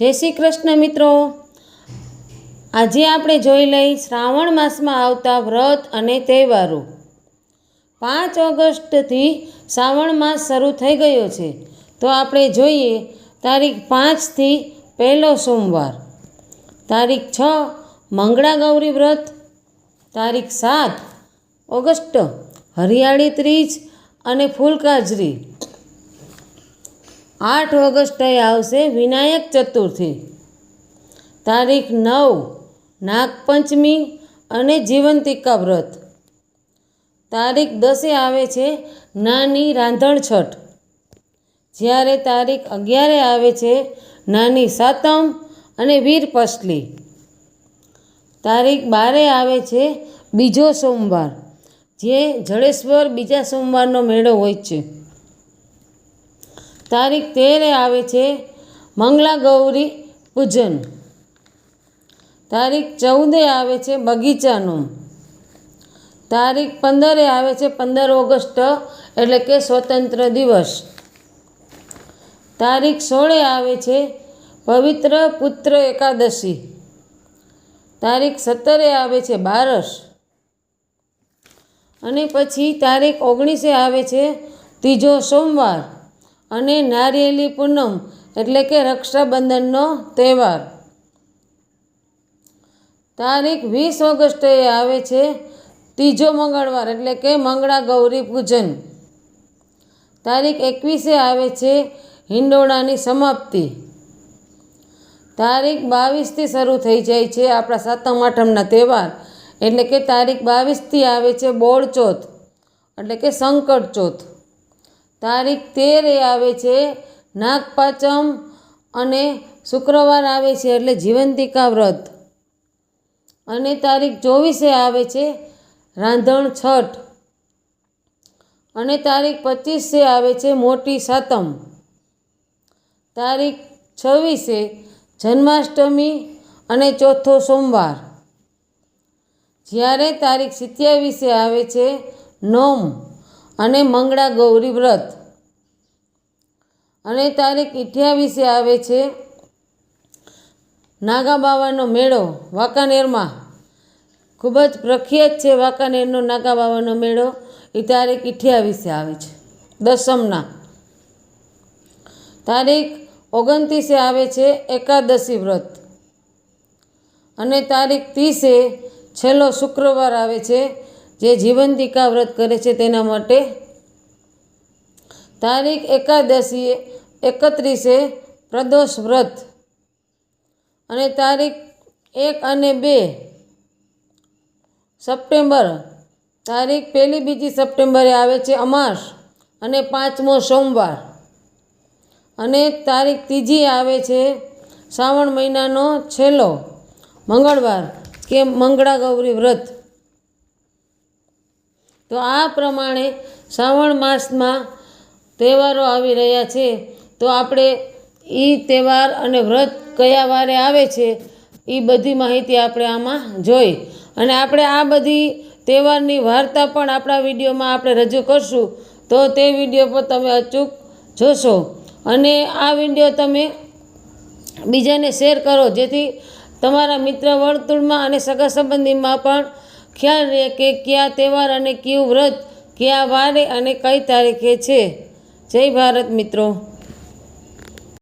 જય શ્રી કૃષ્ણ મિત્રો. આજે આપણે જોઈ લઈ શ્રાવણ માસમાં આવતા વ્રત અને તહેવારો. પાંચ ઓગસ્ટથી શ્રાવણ માસ શરૂ થઈ ગયો છે. તો આપણે જોઈએ તારીખ પાંચથી પહેલો સોમવાર. તારીખ છ, મંગળા ગૌરી વ્રત. તારીખ સાત, ઓગસ્ટ, હરિયાળી ત્રીજ અને ફૂલકાજરી. આઠ ઓગસ્ટે આવશે વિનાયક ચતુર્થી. તારીખ નવ, નાગપંચમી અને જીવંતિકા વ્રત. તારીખ દસે આવે છે નાની રાંધણ છઠ. જ્યારે તારીખ અગિયારે આવે છે નાની સાતમ અને વીર પસલી. તારીખ બારે આવે છે બીજો સોમવાર, જે જડેશ્વર બીજા સોમવારનો મેળો હોય છે. તારીખ તેરે આવે છે મંગલા ગૌરી પૂજન. તારીખ ચૌદે આવે છે બગીચાનું. તારીખ પંદરે આવે છે પંદર ઓગસ્ટ, એટલે કે સ્વતંત્ર દિવસ. તારીખ સોળે આવે છે પવિત્ર પુત્ર એકાદશી. તારીખ સત્તરે આવે છે બારસ. અને પછી તારીખ ઓગણીસે આવે છે ત્રીજો સોમવાર. અને નારિયેલી પૂનમ એટલે કે રક્ષાબંધનનો તહેવાર. તારીખ વીસ ઓગસ્ટે આવે છે ત્રીજો મંગળવાર એટલે કે મંગળા ગૌરી પૂજન. તારીખ એકવીસે આવે છે હિંડોળાની સમાપ્તિ. તારીખ બાવીસથી શરૂ થઈ જાય છે આપણા સાતમ આઠમના તહેવાર એટલે કે તારીખ બાવીસથી આવે છે બોળચોથ એટલે કે સંકટ ચોથ તારીખ તેરે આવે છે નાગપાચમ અને શુક્રવાર આવે છે એટલે જીવંતિકા વ્રત. અને તારીખ ચોવીસે આવે છે, રાંધણ છઠ. અને તારીખ પચીસે આવે છે, મોટી સાતમ. તારીખ છવ્વીસે, જન્માષ્ટમી અને ચોથો સોમવાર. જ્યારે તારીખ સિત્યાવીસે આવે છે, નોમ અને મંગળા ગૌરી વ્રત. અને તારીખ અઠ્યાવીસે આવે છે નાગા બાવાનો મેળો વાંકાનેરમાં. ખૂબ જ પ્રખ્યાત છે વાંકાનેરનો નાગા બાવાનો મેળો. એ તારીખ અઠ્યાવીસે આવે છે, દસમના. તારીખ ઓગણત્રીસે આવે છે એકાદશી વ્રત. અને તારીખ ત્રીસે છેલ્લો શુક્રવાર આવે છે જે જીવંતિકા વ્રત કરે છે તેના માટે તારીખ એકાદશીએ, એકત્રીસે પ્રદોષ વ્રત. અને તારીખ એક અને બે સપ્ટેમ્બર, તારીખ પહેલી બીજી સપ્ટેમ્બરે આવે છે અમાસ અને પાંચમો સોમવાર. અને તારીખ ત્રીજી આવે છે શ્રાવણ મહિનાનો છેલ્લો મંગળવાર કે મંગળા ગૌરી વ્રત. તો આ પ્રમાણે શ્રાવણ માસમાં તહેવારો આવી રહ્યા છે, તો આપણે એ તહેવાર અને વ્રત કયા વારે આવે છે એ બધી માહિતી આપણે આમાં જોઈ. અને આપણે આ બધી તહેવારની વાર્તા પણ આપણા વિડીયોમાં આપણે રજૂ કરશું, તો તે વીડિયો પર તમે અચૂક જોશો. અને આ વીડિયો તમે બીજાને શેર કરો, જેથી તમારા મિત્ર વર્તુળમાં અને સગા સંબંધીમાં પણ ખ્યાલ રહે કે કયા તહેવાર અને કયું વ્રત, કયા વારે અને કઈ તારીખે છે. જય ભારત મિત્રો.